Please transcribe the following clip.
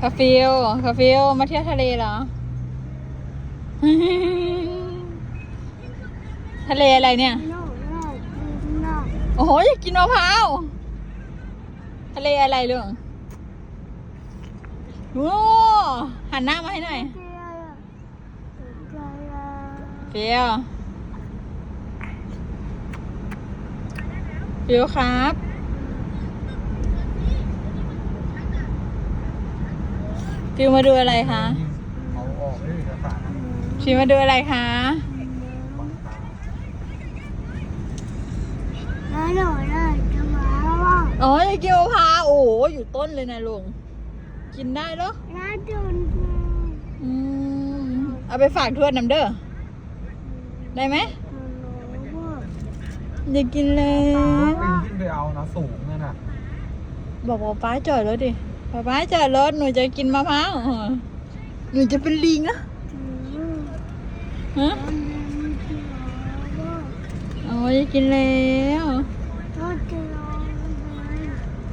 คาฟิลคาฟิลมาเที่ยวทะเลเหรอ ทะเลอะไรเนี่ยโน่โน่โน่โอ้โหอยากกินมะพร้าว ทะเลอะไรเรื่องโอ้หันหน้ามาให้หน่อยเจียเจียฟิลฟิลครับ ฟิลมาดูอะไรคะเอาออกด้วยเอกสารนะฟิลมาดูอะไรคะบังตาแล้วหนูน่ะจะมาว่าอ๋ออยากกินมะพร้าวโอ้โหอยู่ต้นเลยนะลุงกินได้เหรอแล้วดูอืมเอาไปฝากทวดน้ำเด้อได้ไหมหนูว่าอยากกินเลยวิ่งขึ้นไปเอานะสูงนั่นน่ะบอกว่าป้าจอดรถดิ ป้าป้าจอดรถหนูจะกินมะพร้าวอ๋อหนูจะเป็นลิงนะถือฮะแล้วมันจะว่าอ๋ออยากกินแล้ว ก็จะรอ